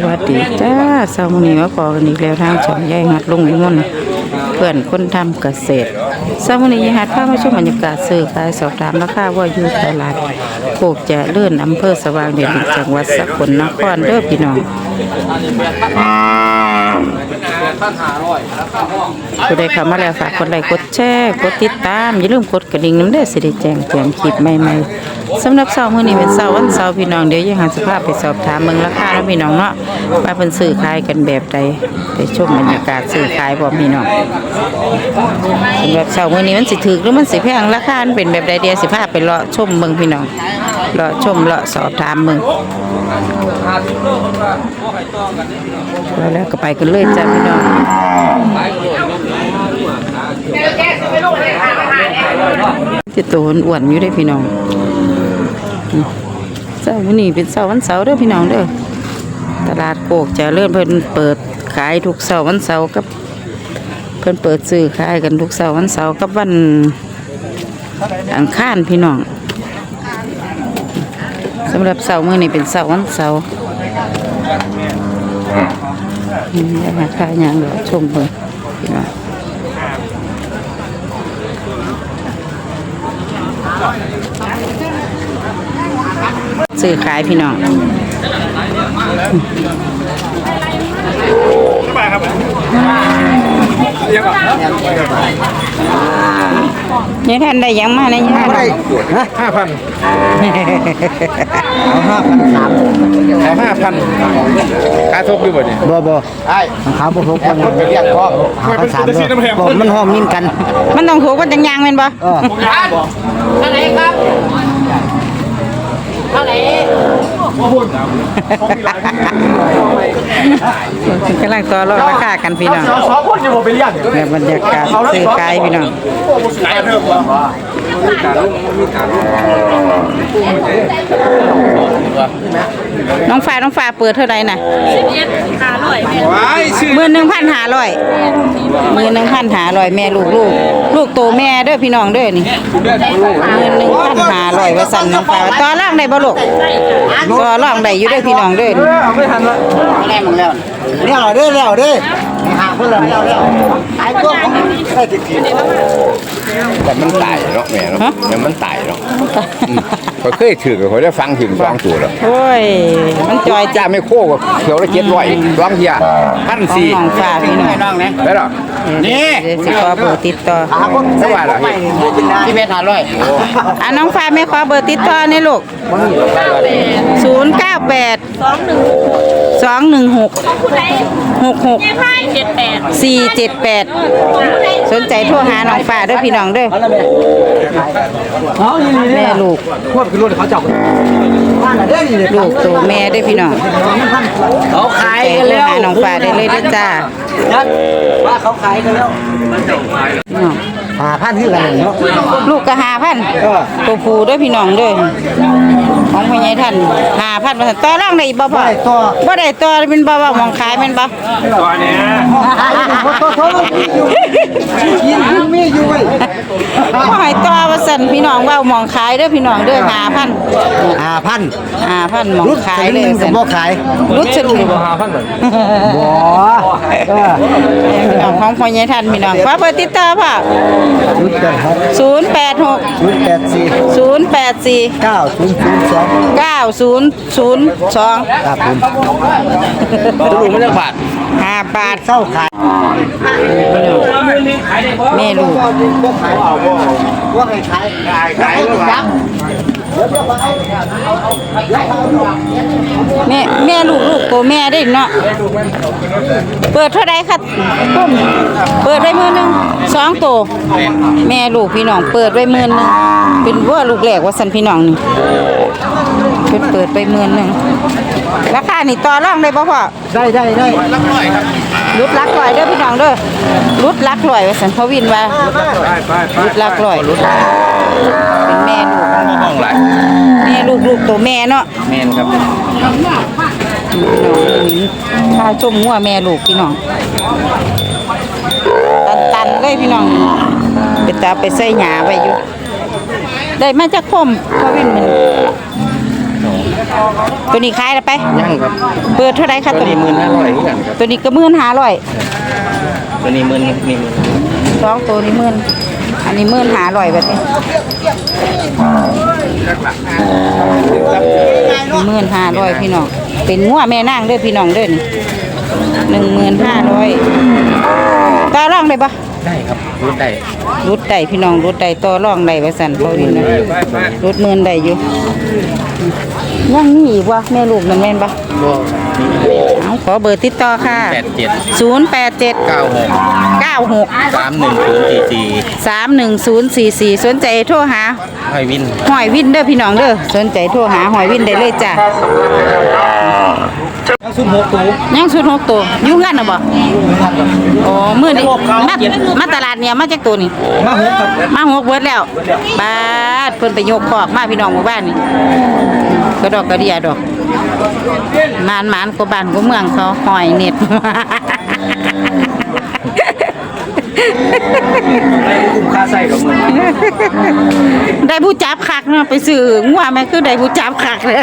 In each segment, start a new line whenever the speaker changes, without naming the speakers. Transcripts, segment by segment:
สวัสดีจ้าเช้ามื้อนี้มาพอกันอีกแล้วทางช่องใหญ่หัดลุงวิมลเพื่อนคนทำเกษตรเช้ามื้อนี้ยังหัดพามาชมบรรยากาศซื้อขายสอบถามราคาว่าอยู่ตลาดโคกจะเลื่อนอำเภอสว่างเด่นจังหวัดสกลนครเด้อพี่น้อง ผู้ใดเข้ามาแล้วฝากกดไลค์กดแชร์กดติดตาม อย่าลืมกดกระดิ่งน้ำเด้อสิได้แจ้งเตือนคลิปใหม่ๆสำหรับเช้ามื้อนี้เป็นเช้าวันเสาร์พี่น้องเดี๋ยวยายหัดสภาพไปสอบถามเมืองราคาแล้วพี่น้องเนาะว่าเพิ่นซื้อขายกันแบบใดไปชมบรรยากาศซื้อขายบ่พี่น้องสำหรับเช้ามื้อนี้มันสิถูกหรือมันสิแพงราคามันเป็นแบบใดเดียวสิพาพไปเลาะชมเมืองพี่น้อง เลาะชมเลาะสอบถามมืองแล้วแล้วก็ไปกันเลยจ้าพี่น้องจะโตนอ้วนอยู่ได้พี่น้องเช้ามื้อนี้เป็นเช้าวันเสาร์เด้อพี่น้องเด้อตลาดโคกจะเริ่มเพิ่นเปิดขายทุกเสาร์วันเสาร์กับเพิ่นเปิดซื้อขายกันทุกเสาร์วันเสาร์กับวันอังคารพี่น้องำหรับเสาร์มื้อนี้เป็นเสาร์วันเสาร์อืมอยาคาขายหยังเดียวชมเบิ่งพี่น้องซื้อขายพี่น้อง ยังท่านได้หยังมาในย่า
ได้ฮะห้าพันเอาห้าพันสาม
เอาห้าพันกาทบด้วยบ่เนี่ย
บ่บ่ไอ้ขาวบ่ทุกคนไปเรียกพ่อห้าพันสามบ่มันหอมนิ่มกัน
มันต้องถูกว่าจังยางแม่นบ่
เออ
กำลังต่อรองราคากันพี่น้อง
สองคนอยู่บ่ไปเรียก
แบบบรรยากาศซื้อขายพี่น้อง น้องฟ้าน้องฟ้าเปิดเท่าไหร่น่ะ
ว้ายชื่อ
หมื่นหนึ่งพันห้าร้อยหมื่นหนึ่งพันห้าร้อยแม่ลูกลูกลูกโตแม่เด้อพี่น้องเด้อนี่หมื่นหนึ่งพันห้าร้อยว่าสั่นน้องฟ้าต่อรองได้บ่ลูกต่อรองได้อยู่เด้อพี่น้องเด้อนี่
เอาไม่ทันละแน่มึงแล้วเนี่ยเอาเด้อแล้วเด้อหาเพิ่นแล้วแล้วไอ้ตัวของได้ติดผิด
แต่มันตายเนาะแม่เนาะแต่มันตายเนาะเขาเคยถือกับเขาได้ฟังถึงสองตัวแล้ว
โอ้ย มันจอย
จ้าไม่โค้กับเขียวละเจ็ดร้อยร้องเฮียพัน
ของ
สี่
น้องฟ้าพี่น้อง
ได้หรอ
นี่เดี๋ยวสิขอเบอร์ติดต่อ
หาคน
สบายหรอ
ที่เมตรห้าร้อย
อะน้องฟ้าแม่ขอเบอร์ติดต่อนี่ลูกศูนย์เก้าแปดสองหนึ่งหกหกหกสี่เจ็ดแปดสนใจโทรหาน้องฟ้าเด้อพี่น้องเด้อ
เอาอีหลี
แม่ลูก
ควบคือรถเขาจับบ้านน่ะเด้อนี่
ลูกตัวแม่เด้อพี่น้อง
เขาขาย
ใจ
กัน
โทร
แล้ว
หาน้องฟ้าได้เลยเด้อจ้า
ว่าเขาขายกันแล้ว
พี่น้อง
หาพันคือกันเนาะ
ลูกก็หาพัน
เออ
ตัวผู้เด้อพี่น้องเด้อของพ่อใหญ่ท่านหาพันมาต่อรองได้อีกบ่พ่อ
ได้ต่อ
บ่ได้ต่อเป็นบ่ว่ามองขายแม่นบ่
โทษโทษกินกินมีอยู่ไว้
บ่ให้ต่อว่าซั่นพี่น้องเว้ามองขายเด้อพี่น้องเด้อหาพัน
หาพัน
หาพันมอง
รุด
ขายเลย
ส
ซั่น
บ่ขาย
รุดสรุปบ่
บ่เออ
พี่น้องของพ่อใหญ่ท่านพี่น้องขอเบอร์ติดต่อพ่อ
รุดกันครับ
086
ศูนย์แปดสี่
084
เก้าศูนย์ศูนย์สอง
9002
ครับผม
จะรู้มันจะบาท
ห้าบาท
เศร้าขาย
แม่ลูก
บ่ขายว่าให้ขายขายขายยักษ์
แม่แม่ลูกลูกตัวแม่ได้เนาะเปิดเท่าไรครับเปิดไว้มือหนึงสองตัวแม่ลูกพี่น้อง เปิดไว้มือหนึงเป็นวัวลูกแรกว่าสันพี่น้องนี่เพิ่นเปิดไปมือหนึงราคานี่ต่อรองได้บ่พ่อ
ได้ได้ได้
รุดลักลอยเด้อพี่น้องเด้อรุดลักลอยว่าสันพวินว่ารุดลักลอยรุดเป็นแม่ลูก
ห้องไร
แม่ลูกลูกตัวแม่เนาะ
แมนครับ
พาชมงัวแม่ลูกพี่น้อง ตันตันๆเลยพี่น้องเป็นตาไปใส่หยาไว้อยู่ ได้มาจากคมพวินมัน ตัวนี้ขายแล้วไป
ยังครับ
เปิดเท่าไหร่คะ
ตั
ตัวว
นี้
นี้
หมื่นห้าร้อยกันครับ
ตัวนี้ก็หมื่นห้าร้อย
ตัวนี้หมื่นนี่หมื่น
สองตัวนี้หมื่นอันนี้หมื่นห้าร้อยแบบนี้หมื่นห้าร้อยพี่น้อง เป็นงัวแม่นางเด้อพี่น้องเด้อนี่หนึ่งหมื่นห้าร้อยต่อรองได้ปะ
ได้ครับรุ่นได้
รุดได้พี่น้องรุดได้ต่อรองได้ว่าสั่นเขาดีนะรุดหมื่นได้อยู่ยังมีอีกวะแม่ลูกนั่นแม่นปะ
ก็
เอาขอเบอร์ติดต่อค่ะ
แปดเจ็ด
ศูนย์แปดเจ็ด
เก้าหก
เก้าหก
สามหนึ่งศูนย์สี่สี่
สามหนึ่งศูนย์สี่สี่สนใจโทรหา
ให้วิน
หอยวินเด้อพี่น้องเด้อสนใจโทรหาหอยวินได้เลยจ้ะ
สุดหกตัว
ยังสุดหกตัวอยุ่งกันนะบ่โอ้มือนี่มามาตลาดเนี่ยมาจากตัวนี่
มาหกครับ
มาหกเบิดแล้วบาดเพิ่นไปยกคอกมาพี่น้องหมู่บ้านนี่กระดอกกระเดียดอกมานมานก็บ้านก็เมืองเขาหอยเน็ต
ได้คุ้มค่าใส่กับมือ
ได้ผู้จับคักเนาะไปซื้องัวแม่คือได้ผู้จับคักเลย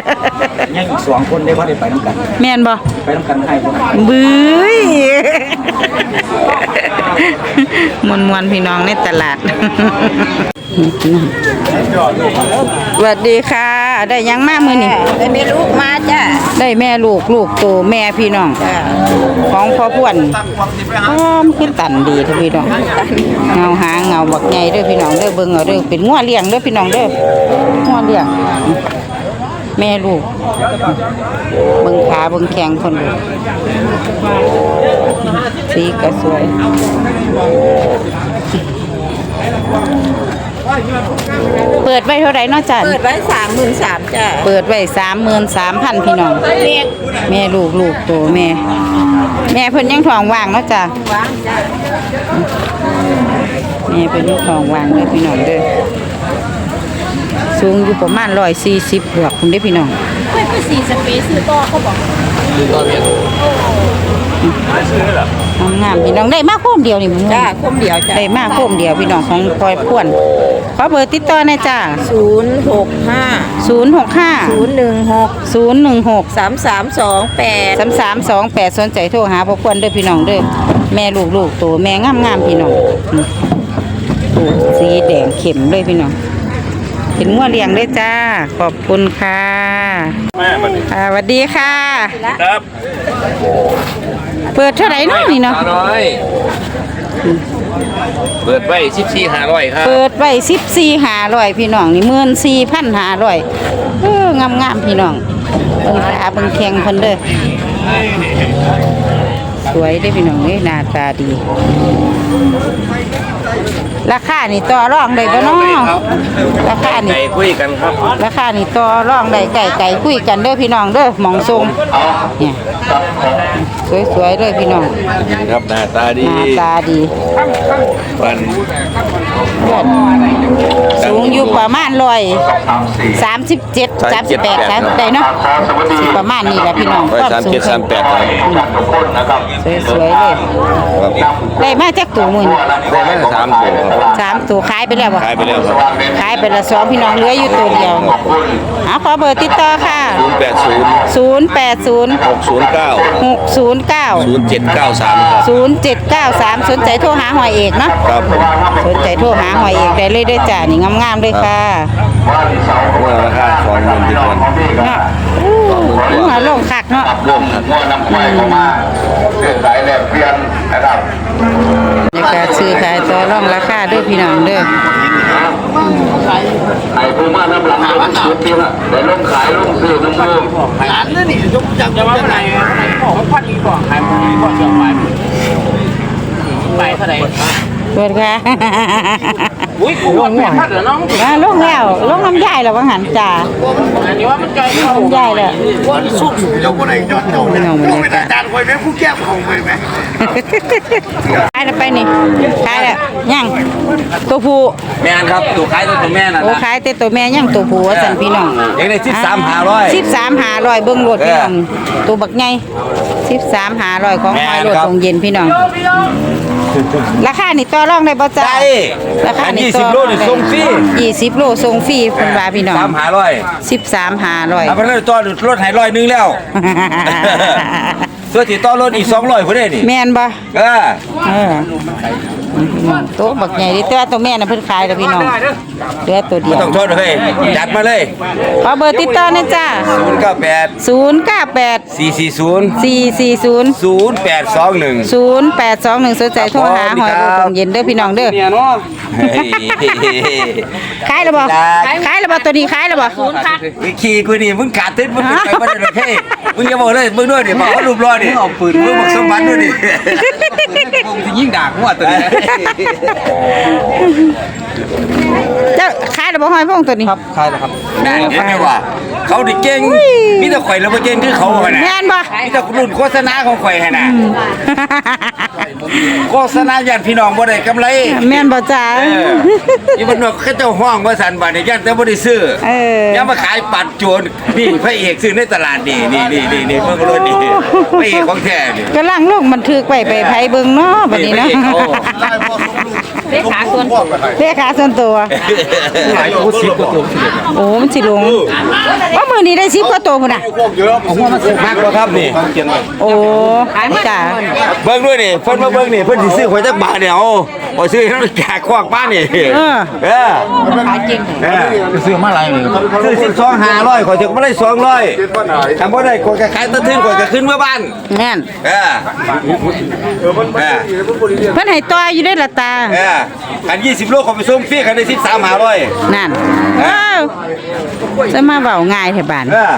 ยังอีกสองคนได้พอได้ไปน้ำกัน
แม่นบ่
ไปน้ำกันให้คน
บื้ยมวนมวนๆพี่น้องในตลาดสวัสดีค่ะ ได้หยังมากมือนี่
ได้แม่ลูกมาจ้ะ
ได้แม่ลูกลูกโตแม่พี่น้อง ของพ่อพวนอ้อมขึ้นตันดีเด้อพี่น้องเงาหางเงาบักใหญ่เด้อพี่น้องเด้อเบิ่งเอาเด้อเป็นงัวเลี้ยงเด้อพี่น้องเด้องัวเลี้ยง แม่ลูกเบิ่งขาเบิ่งแข้งคนดูสีก็สวย เปิดไว้เท่าไหร่เนาะจ๊ะ
เปิดไว้สามหมื่นสามจ้ะ
เปิดไว้สามหมื่นสามพันพี่น้อง
เรียก
แม่ลูกลูกโตแม่ แม่เพิ่นยังท้องว่างเนาะจ้ะ
วางจ้ะ
แม่เพิ่นยังท้องว่างเด้อพี่น้องเด้อสูงอยู่ประมาณร้อยสี่สิบบวกคุณเด้อพี่น้อง
ไม่เพื่อสี่สเปซซื้อต่อเขาบอก
งามๆพี่น้องได้มาโคมเดียวนี่มึง
จ้าคมเดียวจ้ะ
ได้มาโคมเดียวพี่น้องของพลอยพ่วนขอเบอร์ติดต่อหน่อยจ้า
ศูนย์หกห้า
ศูนย์หกห้า
ศูนย์หนึ่งหก
ศูนย์หนึ่งหก
สามสามสองแปด
สามสามสองแปดสนใจโทรหาพ่อควรเด้อพี่น้องเด้อแม่ลูกลูกตัวแม่งามงามๆพี่น้องอืมโอ้สีแดงเข้มเลยพี่น้องเห็นงัวเลี้ยงเลยจ้า ขอบคุณค่ะค่ะสวัสดีค่ะ
ครับ
เปิดเท่าไหร่เนาะนี่เนาะ
ห้าร้อย เปิดไว้สิบสี่ห้าร้อยครับ
เปิดไว้สิบสี่หาร้อยพี่น้องนี่หมื่นสี่พันหาร้อยเอองามงามๆพี่น้องเบิ่งตาเบิ่งแข้งเพิ่นเด้อสวยเด้อพี่น้องเอ้ยหน้าตาดี ราคานี่ต่อรองได้บ่เนาะราคานี่
ไก่คุยกันครับ
ราคานี่ต่อรองได้ไก่ไก่คุยกันเด้อพี่น้องเด้อหมองทรงเนี่ย สวยๆเลยพี่น้อง
ครับหน้าตา
ห
ดี
น้าตาดี
วัน
เลือดสูงอยู่ประมาณร้อยสามสิบเจ็ดสามสิบแปดครับได้เนาะสิประมาณนี้แหละพี่น้อง
ร้อยสามเจ็ดสามแปดครับ
สวยๆเลย
ครับ
ได้มาจากตัวมือนี่
ได้มาสามตัวครับ
สามตัวขายไปแล้วบ่
ขายไปแล้วครับ
ขายไปละสองพี่น้องเหลืออยู่ตัวเดียวเอาขอเบอร์ติดต่อค่ะ
ศูนย์แปดศูนย์
0 8 0
หกศูนย์เก้า
6 0 9
ศูนย์เจ็ดเก้าสามครับ
0 7 9 3สนใจโทรหาหอยเอกเนาะ
ครับ
สนใจโทรหาหอยเอกได้เลยเด้วยจ้านี่งามๆเลยค่ะ
เมื่อราคาสองหมื่นที่คน
เนาะอู้หัวลงคักเนาะ
ร่วมครับ
ในการซื้อขายต่อรองราคาเด้วยพี่น้องเด้อ
ไอ้ผู้มาน้ำหลังลงชุดที่ละแต่ลงขายลงซื้อน้ำมือ
ร้านนั่นนี่ยกจังจะว่าไหนบอกพันอีบอกขายพันอีบอกเสียไปไปเท่าไหร่
เปิดค่ะ
อุ้ยกูว่าแม่พันเหรอน้อง
มาลงแล้วลงน้ำยายแล้วว่าหันจ้า
อันนี้ว่ามันใจ
ลงน้ำยายแล้ว
วันสุกเจ้าคนไหนเจ้าเจ้า
พี่น้องบรรยากาศ
จานไว้แม่ผู้แก้วของไปไหม
ขายแล้วไปนี่ขายแล้วยังตัวผู้
แม่นครับตัวขายตัวแม่น่ะ
โอ้
นะ
ขายแต่ตัวแม่ยังตัวผู้ว่าซั่นพี่น้อง
เองได้13 500
13 500เบิ่งรถพี่น้องตัวบักใหญ่13 500ของ
แม่
หอย
น
รถ
ครับ
ตรงเย็นพี่น้องราคานี่ต่อรองได้บ่จ๊ะ
ได้
ราคา
อัน
นี่
20โลนี่ส่งฟรี
20โลส่งฟรีเพิ่นว่าพี่น้อง
3 500
13 500
เอาไปเลยต่อรถให้ร้อยหนึงแล้ว ส่วนที่ต่อรถอีก200พุ่นเด้นี่
แม่นบ่
เออ
เออโต๊ะบักใหญ่ดิแต่ว่าตัวแม่น่ะเพิ่นขายแล้วพี่น้องเหลือตัวเดี
บ่
ยว
ต้องโทษเฮ้ยจัดมาเลย
ขอเบอร์ติดต่อหนะจ้า
098
098
440
440
0821
0821สนใจโทรหาหอยโบตรงเย็นเด้อพี่น้องเด้อ
เนี่ยเนาะ
ขายแล้วบ่ขายแล้วบ่ตัวนี้ขายแล้วบ่
วิขี่กูนี่มึงขาดติดมึงไปบ่ได้หรอกเฮ้ย มึงอย่าบอกเลยมึงด้วยดิบอกเขารูปรอดิเอาปืนมึงบอกสมบัติด้วยดิยิ่งด่ากูว่าตัวนี้
เจ้าขายแล้วบ่หอยพงตัวนี้
ใช่แล้วครับแม่เห็นไหมว่า เขาดิเก่งมีแต่ข่อยแล้วบ่เก่งคือเขาหั่นน่ะ
แม่นบ่
มีแต่รุ่นโฆษณาของข่อยหั่นน่ะโฆษณาญาติพี่น้องบ่ได้กำไร
แม่นบ่จ้า
เออนี่มันว่าเขาเจ้าห้องว่าสันบาดนี่ยันแต่บ่ได้ซื้อ
เออ
ยังมาขายปัดโจรนี่พระเอกซื้อในตลาดนี่นี่นี่นี่นี่เบิ่งรถนี่พระเอกของแท้นี่
กำลังลงบันทึกไว้ไปไผเบิ่งเนาะบัดนี้เนาะ
เลขาส่วน
เลขาส่วนตัว
หลายผู้สิบกว่าตัว
โอ้มันสิลงว่ามื้อนี้ได้10กว่าตัวพุ่นน่ะ
มากบ่ครับนี่
โอ้จ้า
เบิ่งด้วยนี่เพิ่นมาเบิ่งนี่เพิ่นสิซื้อข่อยจักบาทเนี่ยโอ้บ่ซื้อให้มันแจกควักมานี่เออเออซื้อมาหลายซื้อ12 500ข่อยจะบ่ได้200ถ้าบ่ได้ข่อยก็ขายตะทึนข่อยก็ขึ้นมาบ้าน
แม่น
เออเออ
เพิ่นให้ต่ออยู่ได้อละตา
เออคัน20โลเขาไปส่งฟรีคันได้13 500
นั่นเอ้าจะมาเว้าง่ายแท้บ้าน
เออ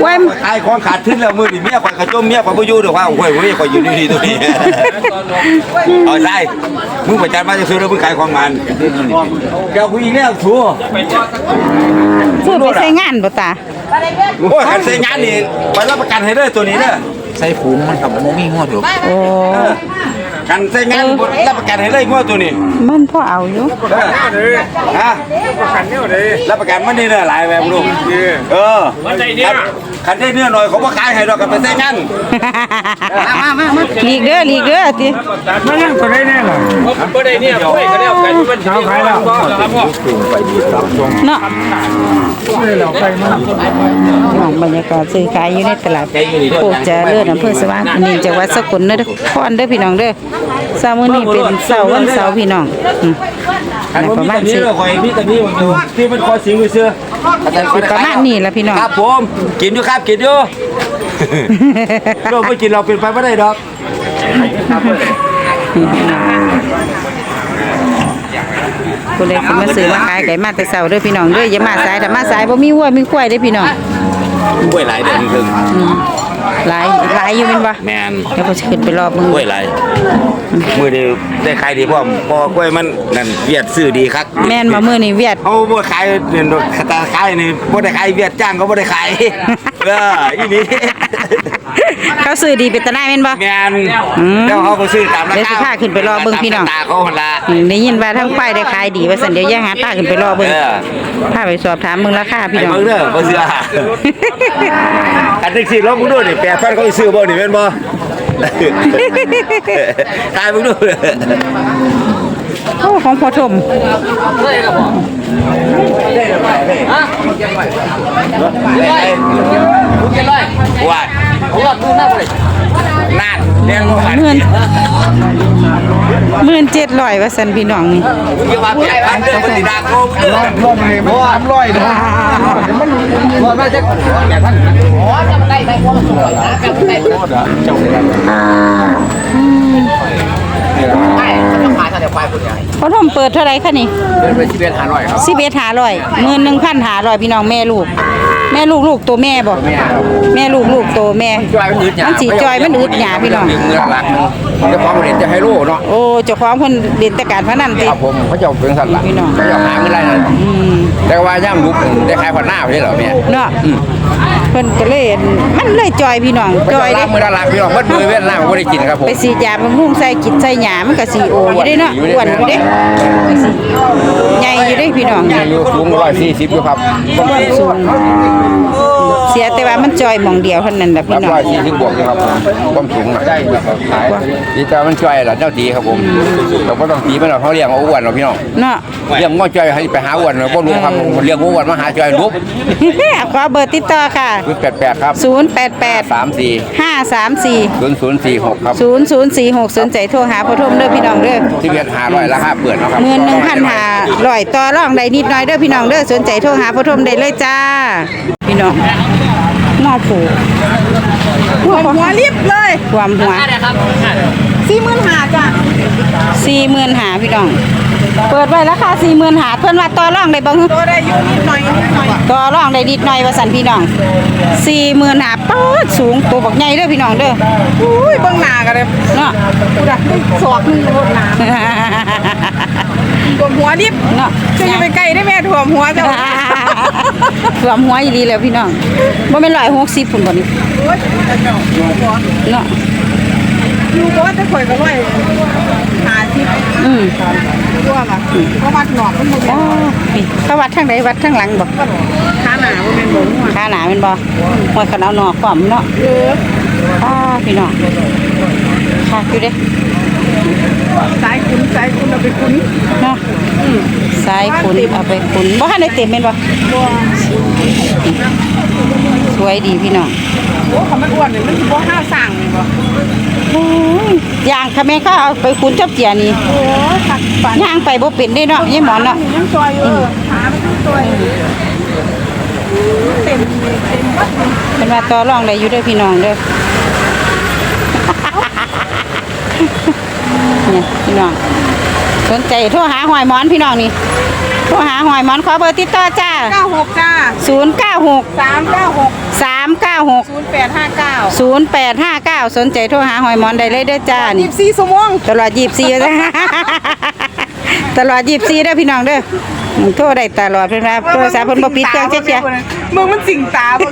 ไว้
ขายของขาดทุนแล้วมื้อนี้เมียข่อยก็จมเมียข่อยบ่อยู่ดอกว่าโอ้ยโอ้ยข่อยอยู่นี่ๆตัวนี้เอาใส่มึงประจันมาจะซื้อแล้วมึงขายของมันเจ้าผู้หญิงแล้วถู
ซื้อไปใช้งานบ่ตา
โอ้ยคันใส่งานนี่ไปรับประกันให้เด้อตัวนี้เด้อ
ใส่ฝูงมันกับโมมี่งวดอยู่
โอ้
เออ คันใส่งานรับประกันให้เลยงวดตัวนี้
มันพอเอาอยู่
เออฮะรับประกันมันนี่เด้อหลายแบบลูกเออคันคันได้เนื้อหน่อยเขาบ่ขายให้ดอกกันไปใส่งาน
หลีกเด้อหลีกเด้อติ
มันยังตัวได้แน่หรอ
บ่ได้เนี่ยไปก็แล้วกันมัน
เช้าขายแล้ว
ครับพ่อ
เนาะมองบรรยากาศซื้อขายอยู่ในตลาดโคกเจะเลิศอำเภอสว่างอันนี้จังหวัดสกลเด้อคอนเด้อพี่น้องเด้อเสาร์มื้อนี้เป็นเสาร์วันเสาร์พี่น้องอืม
คัน
ป
บ่
ระ
มี
มาณ
แต่นี้
สิ
เด้อข่อยมีแต่นี้มันอยู่ที่มันคอสิงซื่อๆ
ประมาณนี้ล่ะพี่น้อง
ครับผม กินอยู่ครับกินอยู่เราไม่กินเราเป็นไปไม่ได้ดอก
ผู้ใดสิมาซื้อมาขายไก่มาแต่เสาร์เด้อพี่น้องเด้ออย่ามาสายถ้ามาสายบ่มีวัวมีควายเด้อพี่น้อง
กล้วยหลายเดือนครึ่ง
หลายหลายอยู่แม่นบ่
แมน
เดี๋ยวก็สิขึ้นไปรอบมึง
กล้วยหลายมือนี้ได้ขายดีพร้อมพอกล้วยมันนั่นเวียดซื้อดีครับ
แม่นบ่มื้อนี้เวียด
เอาบ่ขายเนี่ยตาขายนี่บ่ได้ขายเวียดจ้างก็บ่ได้ขายเอออีนี่
เขาซื้อดีเป็นตาหน้ายแม่นบ่
แมนแล้วเขาก็ซื้อตามรา
เดี๋ยว
คา
สิพาขึ้นไปรอเบิ่งพี่น้อง
ตาเขาหั่นล่ะ
อืมได้ยินว่าทั้งป้ายได้ขายดีว่าซั่นเดี๋ยวอย่าหาตาขึ้นไปรอเบิ่ง
เออ
พาไปสอบถามเบิ่งราคาพี่
ไอ้
น้อง
เบิ่งเด้อบ่เชื่ออันนี้สิลองมึงดูนี่8,000เขาสิซื้อบ่นี่แม่นบ่ ตายมึงดู
โอ้ของพ่อทม
ว่านั่นเรียนรู้หัน
หมื่นหมื่นเจ็ดร้อยว่าซั่นพี่น้องนี่
เกี่ยวกับแปดพันเดือนปฏิดาโกง
ลงให้ มันสามร้อยนะมันมันไม่ใช่แปดพัน
พ่อทมเปิดเท่าไหร่คะนี่
เป็นไปที่เป็นห้าร้อยครับ
สิบเอ็ดหาร้อยหมื่นหนึ่งพันหาร้อยพี่น้องแม่ลูก แม่ลูกลูกตัวแม่บ่แม่ลูกลูกตัวแม่
จอยมันอึดหยา
มันสีจอยมันอึดหยาพี่น้อง
หนึ่งเงินหลักหนึ่งจะความเรียนจะให้รู้เนาะ
โอ้เจ้าของเพิ่นเรียนแต่การพนันติ
ครับผมเขาจะเอาเป็นสัตว์หลัก
พี่น้อง
เขาจะหาเงินอะไรแต่ว่าย่ำลุกได้ขายพันหน้าไปได้เหรอแม่
เนาะ เพิ่นก็เลยมันเลยจอยพี่น้องจอย
ล้า
เด้
งมือละลางพี่น้องมัดมือเว้นล่างบ่ได้กินครับผม
ไปสีดยาบำรุงใส่กินใส่หยามันก็สิโออยู่เด้เนาะอ้วนอยู่เด้ไปสิใหญ่อยู่เด้พี่น้อง
อายุสูง140อยู่ครับ
สูง เสียแต่ว่ามันจอยหมองเดียวเท่านั้นล่ะ
ค
พี่
รับ
น้อง
140บวกอยู่ครับความสูงน่ะได้ครับขายดีแต่มันช่วยล่ะเจ้าตีครับผมเราบ่ต้องตีมันหรอกเขาเลี้ยงเอาอ้วนเนาะพี่น้อง
เนาะ
เลี้ยงง้อจ้อยให้ไปหาอ้วนเนาะบ่รู้ครับผมเลี้ยงอ้วนมาหาจ้อยรูป
ขอเบอร์ติดต่อค่ะ
คือ88ครับ
088
34
534
0046ครับ
0046สนใจโทรหาพ่อทมเด้อพี่น้องเด้อ
ที่เวียน500ราคาเปิดเนาะครับ
หมื่นหนึ่งพันหาร้อยต่อรองได้นิดหน่อยเด้อพี่น้องเด้อสนใจโทรหาพ่อทมได้เลยจ้า พี่น้อง หม้อผูหัวหัวรีบเลยความหัวสี่หมื่นหาจ้ะสี่หมื่นหาพี่น้อง เปิดไว้ราคาสี่หมื่นหาเพิ่นว่าต่อรองได้บ่ฮึต่อได้อยู่นิดหน่อยนิดหน่อยต่อรองได้นิดหน่อยว่าสั่นพี่น้องสี่หมื่นหาป๊ดสูงตัวบักใหญ่เด้อพี่น้องเด้ออุ้ยเบิ่งหน้ากันเลยเนาะกูดักสอบมึงโลดน้ำ
ถ่วมหัวดิบ
เนาะ
จะอย่าไปไกลได้แม่ถ่วมหัวเจ้า
รวมหัวอีดีแล้วพี่น้องบ่แม่นร้อยหกสิบพุ่นบ่นี่เนาะ
อยู่บ่ว่าจะข่อยก็ไว้หาที่
อืม
ตัวมาเพราะวัดหนอกมันบ่
อ๋อนี่เขาวัดทางใดวัดทางหลังบ่
ขาหนาบ่แม่นบ่หัว
ขาหนาแม่นบ่หวยคันเอาหนอกพร้อมเนาะ
เออ
อ้าพี่น้องคักอยู่เด้
สายคุณสายคุณเอาไปคุณ
เนาะสายขุนเอาไปขุนบ่ทันได้เต็มแม่นบ่สวยดีพี่น้อง
โอ้คำมันอ้วนนี่มันสิบ่ห้าวสั่งนี่บ่
โอ้ยย่างค่ะแม่เขาเอาไปขุนจับเจียนี่
โอ้ขัดฝัน
ย่างไปบ่เป็นได้เนาะยายหมอนเนาะ
ยังซอยเออขามันยังซอยเต็มเต็มวัด
เป็นว่าต่อรองได้อยู่เด้อพี่น้องเด้อ เนี่ยพี่น้อง สนใจโทรหาหอยหมอนพี่น้องนี่ โทรหาหอยหมอนขอเบอร์ติดต่อจ้า
96จ้า
096
396
396
0859
0859สนใจโทรหาหอยหมอนได้เลยเด้อจ้านี่
24ชั่วโมง
ตลอด24จ้ะตลอด24เด้อพี่น้องเด้อโทรได้ตลอดเพิ่นว่าโทรศัพท์เพิ่นบ่ปิดเครื่องเจ๊ย
มึงมันสิงตาบ่